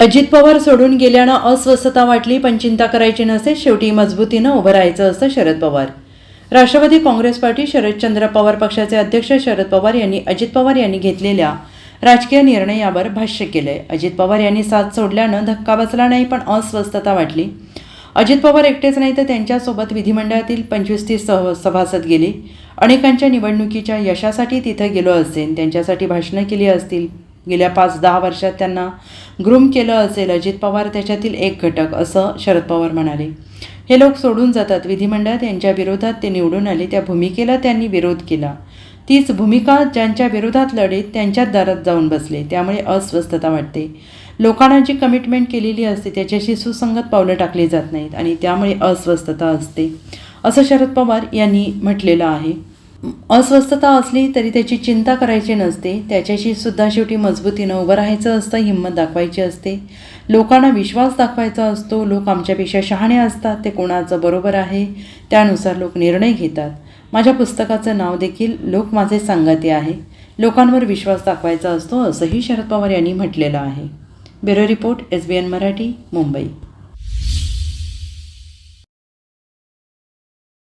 अजित पवार सोडून गेल्यानं अस्वस्थता वाटली पण चिंता करायची नसे शेवटी मजबूतीनं उभं राहायचं असं शरद पवार. राष्ट्रवादी काँग्रेस पार्टी शरदचंद्र पवार पक्षाचे अध्यक्ष शरद पवार यांनी अजित पवार यांनी घेतलेल्या राजकीय निर्णयावर भाष्य केलंय. अजित पवार यांनी साथ सोडल्यानं धक्का बसला नाही पण अस्वस्थता वाटली. अजित पवार एकटेच नाही तर त्यांच्यासोबत विधिमंडळातील पंचवीस तीस सह सभासद गेले. अनेकांच्या निवडणुकीच्या यशासाठी तिथं गेलो असेल त्यांच्यासाठी भाषणं केली असतील. गेल्या पाच दहा वर्षात त्यांना ग्रूम केलं असेल. अजित पवार त्याच्यातील एक घटक असं शरद पवार म्हणाले. हे लोक सोडून जातात. विधिमंडळात यांच्या विरोधात ते निवडून आले. त्या भूमिकेला त्यांनी विरोध केला. तीच भूमिका ज्यांच्या विरोधात लढीत त्यांच्याच दारात जाऊन बसले. त्यामुळे अस्वस्थता वाटते. लोकांना जी कमिटमेंट केलेली असते त्याच्याशी सुसंगत पावलं टाकली जात नाहीत आणि त्यामुळे अस्वस्थता असते असं शरद पवार यांनी म्हटलेलं आहे. अस्वस्थता असली तरी त्याची चिंता करायची नसते. त्याच्याशी सुद्धा शेवटी मजबूतीनं उभं राहायचं असतं हिंमत दाखवायची असते. लोकांना विश्वास दाखवायचा असतो. लोक आमच्यापेक्षा शहाणे असतात. ते कोणाचं बरोबर आहे त्यानुसार लोक निर्णय घेतात. माझ्या पुस्तकाचं नाव देखील लोक माझे सांगते आहे. लोकांवर विश्वास दाखवायचा असतो असंही शरद पवार यांनी म्हटलेलं आहे. Bureau report S B N Marathi Mumbai.